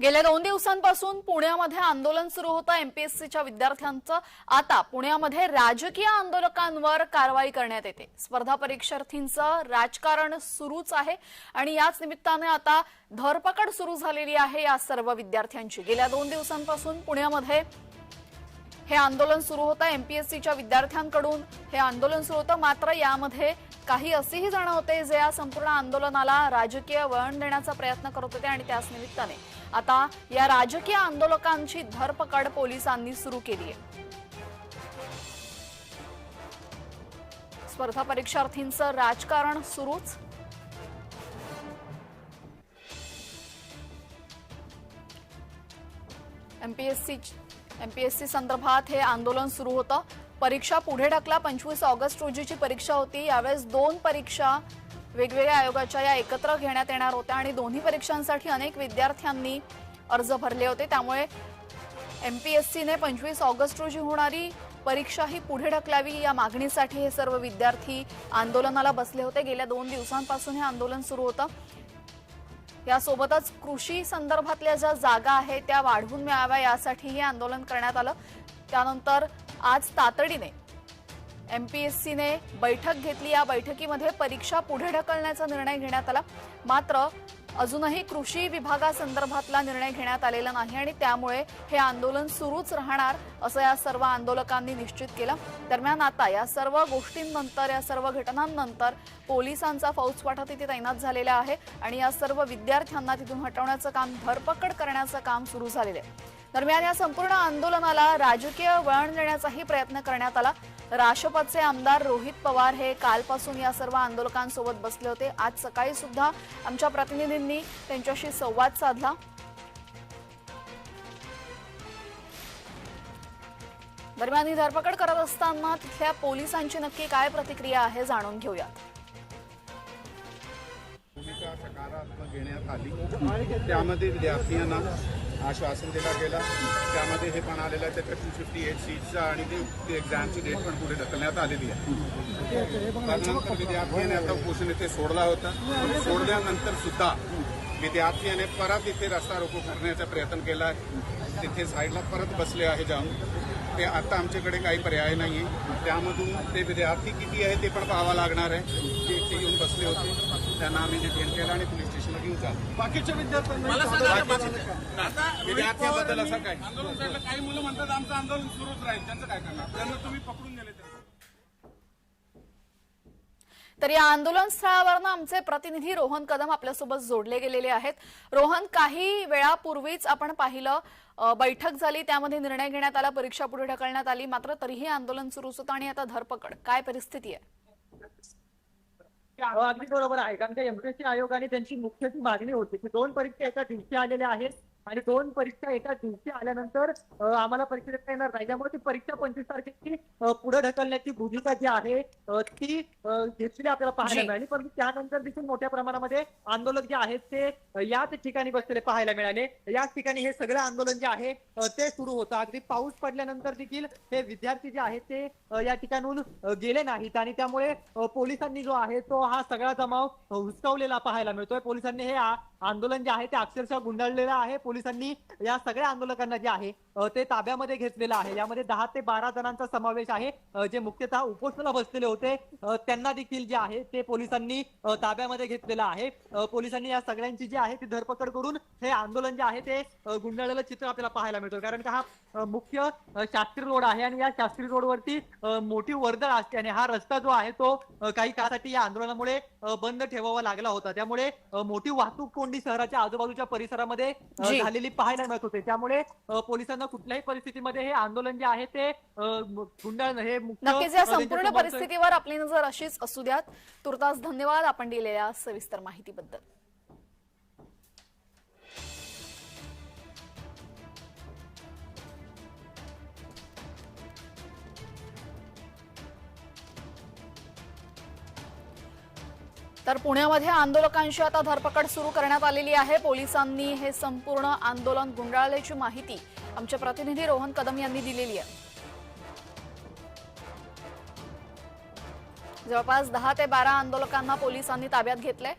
गेल्या दोन दिवसांपासून पुण्यामध्ये आंदोलन सुरू होतं. एमपीएससीच्या विद्यार्थ्यांचं आता पुण्यामध्ये राजकीय आंदोलकांवर कारवाई करण्यात येते. स्पर्धा परीक्षार्थींचं राजकारण सुरूच आहे आणि याच निमित्ताने आता धरपकड सुरू झालेली आहे या सर्व विद्यार्थ्यांची. गेल्या दोन दिवसांपासून पुण्यामध्ये हे आंदोलन सुरू होतं. एमपीएससीच्या विद्यार्थ्यांकडून हे आंदोलन सुरू होतं. मात्र यामध्ये काही असेही जण होते जे या संपूर्ण आंदोलनाला राजकीय वळण देण्याचा प्रयत्न करत होते आणि त्याच निमित्ताने. आता या राजकीय आंदोलकांची धरपकड पोलिसांनी सुरू केली आहे. स्पर्धा परीक्षार्थींचं राजकारण सुरूच. एमपीएससी एमपीएससी संदर्भात हे आंदोलन सुरू होतं. परीक्षा पुढे ढकला. पंचवीस ऑगस्ट रोजीची परीक्षा होती. यावेळेस दोन परीक्षा वेगवेगळ्या आयोगाच्या या एकत्र घेण्यात येणार होत्या आणि दोन्ही परीक्षांसाठी अनेक विद्यार्थ्यांनी अर्ज भरले होते. त्यामुळे एम पी एस सीने पंचवीस ऑगस्ट रोजी होणारी परीक्षा ही पुढे ढकलावी या मागणीसाठी हे सर्व विद्यार्थी आंदोलनाला बसले होते. गेल्या दोन दिवसांपासून हे आंदोलन सुरू होतं. यासोबतच कृषी संदर्भातल्या ज्या जागा आहेत त्या वाढवून मिळाव्या यासाठी हे आंदोलन करण्यात आलं. त्यानंतर आज तातडीने एमपीएससीने बैठक घेतली. या बैठकीमध्ये परीक्षा पुढे ढकलण्याचा निर्णय घेण्यात आला. मात्र अजूनही कृषी विभागासंदर्भातला निर्णय घेण्यात आलेला नाही आणि त्यामुळे हे आंदोलन सुरूच राहणार असं या सर्व आंदोलकांनी निश्चित केलं. दरम्यान आता या सर्व गोष्टींनंतर या सर्व घटनांनंतर पोलिसांचा फौजपाठा तिथे तैनात झालेला आहे आणि या सर्व विद्यार्थ्यांना तिथून हटवण्याचं काम धरपकड करण्याचं काम सुरू झालेलं आहे. दरम्यान या संपूर्ण आंदोलनाला राजकीय वळण देण्याचाही प्रयत्न करण्यात आला. राष्ट्रपतचे आमदार रोहित पवार हे कालपासून या सर्व आंदोलकांसोबत बसले होते. आज सकाळी सुद्धा आमच्या प्रतिनिधींनी त्यांच्याशी संवाद साधला. दरम्यान ही धरपकड करत असताना तिथल्या पोलिसांची नक्की काय प्रतिक्रिया आहे जाणून घेऊयात. सकारात्मक घेण्यात आली. त्यामध्ये विद्यार्थ्यांना आश्वासन दिला गेला. त्यामध्ये हे पण आलेलं आहे त्याच्या टू फिफ्टी एट सीटचा आणि ते- एक्झामची डेट पण पुढे ढकलण्यात आलेली आहे. त्यानंतर विद्यार्थ्यांनी आता उपोषण इथे सोडला होता. पण सोडल्यानंतर सुद्धा विद्यार्थ्याने परत इथे रस्ता रोको करण्याचा प्रयत्न केला आहे. तिथे साईडला परत बसले आहे जाऊन. ते आता आमच्याकडे काही पर्याय नाही आहे त्यामधून ते विद्यार्थी किती आहे ते पण पाहावं लागणार आहे. ते इथे येऊन बसले होते. त्यांना आम्ही डिटेन केलं आणि पोलीस स्टेशनला घेऊन चाललो. बाकीच्या विद्यार्थ्यांना विद्यार्थ्याबद्दल असं काय आंदोलन साईडला काही मुलं म्हणतात आमचं आंदोलन सुरूच राहील. त्यांचं काय करणार? त्यांना तुम्ही पकडून नेले तर. या आंदोलन स्थळावरनं आमचे प्रतिनिधी रोहन कदम आपल्यासोबत जोडले गेलेले आहेत. रोहन काही वेळापूर्वीच आपण पाहिलं बैठक झाली त्यामध्ये निर्णय घेण्यात आला परीक्षा पुढे ढकलण्यात आली मात्र तरीही आंदोलन सुरूच होतं आणि आता धरपकड. काय परिस्थिती आहे? अगदी बरोबर आहे. कारण त्या एमपीएससी आयोगाने त्यांची मुख्य मागणी होती की दोन परीक्षा एका दिवशी आलेल्या आहेत. आणि दोन परीक्षा एका दिवशी आल्यानंतर आम्हाला परीक्षा देता येणार नाही. त्यामुळे ती परीक्षा पंचवीस तारखेची पुढे ढकलण्याची भूमिका जी आहे ती अ, घेतली आपल्याला पाहायला. मिळाली. परंतु त्यानंतर देखील मोठ्या प्रमाणामध्ये आंदोलक जे आहेत ते याच ठिकाणी बसलेले पाहायला मिळाले. याच ठिकाणी हे सगळं आंदोलन जे आहे ते सुरू होतं. अगदी पाऊस पडल्यानंतर देखील हे विद्यार्थी जे आहेत ते या ठिकाणून गेले नाहीत. आणि त्यामुळे पोलिसांनी जो आहे तो हा सगळा जमाव हुसकावलेला पाहायला मिळतोय. पोलिसांनी हे आंदोलन जे आहे ते अक्षरशः गुंडाळलेलं आहे. पोलिसांनी या सगळ्या आंदोलकांना जे आहे ते ताब्यामध्ये घेतलेलं आहे. यामध्ये दहा ते बारा जणांचा समावेश आहे. जे मुख्यतः उपोषणाला बसलेले होते त्यांना देखील जे आहे ते पोलिसांनी ताब्यामध्ये घेतलेलं आहे. पोलिसांनी या सगळ्यांची जी आहे ती धरपकड करून हे आंदोलन जे आहे ते गुंडाळलेलं चित्र आपल्याला पाहायला मिळतो. कारण का हा मुख्य शास्त्री रोड आहे आणि या शास्त्री रोडवरती मोठी वर्दळ असते आणि हा रस्ता जो आहे तो काही काळासाठी या आंदोलनामुळे बंद ठेवावा लागला होता. त्यामुळे मोठी वाहतूक कोण कोंडी शहराच्या आजूबाजूच्या परिसरामध्ये जी. झालेली पाहायला मिळत होते. त्यामुळे अ, पोलिसांना कुठल्याही परिस्थितीमध्ये हे आंदोलन जे आहे ते अ, गुंडाळ हे मुख्य नक्कीच या संपूर्ण परिस्थितीवर आपली नजर अशीच असू द्यात. तुर्तास धन्यवाद आपण दिलेल्या सविस्तर माहितीबद्दल. तर पुण्यामध्ये आंदोलकांची आता धरपकड सुरू करण्यात आलेली आहे. पोलिसांनी हे संपूर्ण आंदोलन गुंडाळल्याची माहिती आमचे प्रतिनिधी रोहन कदम यांनी दिलेली आहे. जवळपास दहा ते बारा आंदोलकांना पोलिसांनी ताब्यात घेतलंय.